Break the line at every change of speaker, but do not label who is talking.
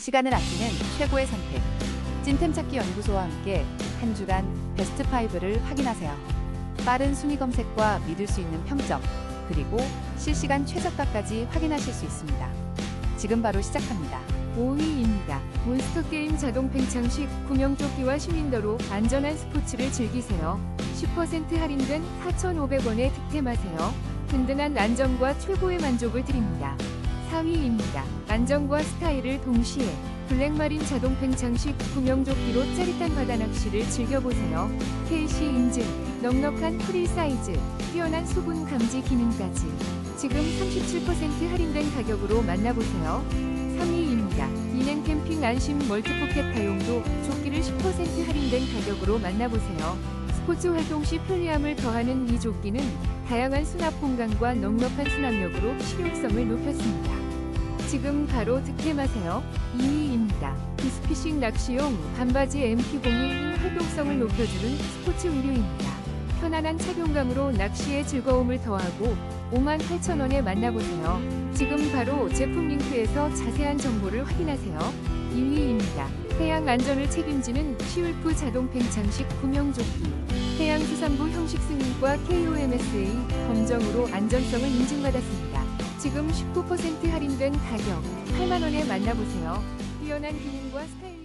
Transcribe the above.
시간을 아끼는 최고의 선택. 찐템 찾기 연구소와 함께 한 주간 베스트 5를 확인하세요. 빠른 순위 검색과 믿을 수 있는 평점, 그리고 실시간 최저가까지 확인하실 수 있습니다. 지금 바로 시작합니다.
5위입니다. 몬스터 게임 자동 팽창 식 구명조끼와 시민더로 안전한 스포츠를 즐기세요. 10% 할인된 4,500원에 득템하세요. 든든한 안정과 최고의 만족을 드립니다. 4위입니다. 안정과 스타일을 동시에 블랙마린 자동 팽창식 구명조끼로 짜릿한 바다 낚시를 즐겨보세요. KC 인증, 넉넉한 프리 사이즈, 뛰어난 수분 감지 기능까지 지금 37% 할인된 가격으로 만나보세요. 3위입니다. 이냉 캠핑 안심 멀티포켓 다용도 조끼를 10% 할인된 가격으로 만나보세요. 스포츠 활동 시 편리함을 더하는 이 조끼는 다양한 수납 공간과 넉넉한 수납력으로 실용성을 높였습니다. 지금 바로 득템하세요. 2위입니다. 디스피싱 낚시용 반바지 MP01은 활동성을 높여주는 스포츠 의류입니다. 편안한 착용감으로 낚시의 즐거움을 더하고 58,000원에 만나보세요. 지금 바로 제품 링크에서 자세한 정보를 확인하세요. 2위입니다. 해양 안전을 책임지는 시울프 자동 팽창식 구명조끼. 해양수산부 형식 승인과 KOMSA 검정으로 안전성을 인증받았습니다. 지금 19% 할인된 가격 8만원에 만나보세요. 뛰어난 기능과 스타일리시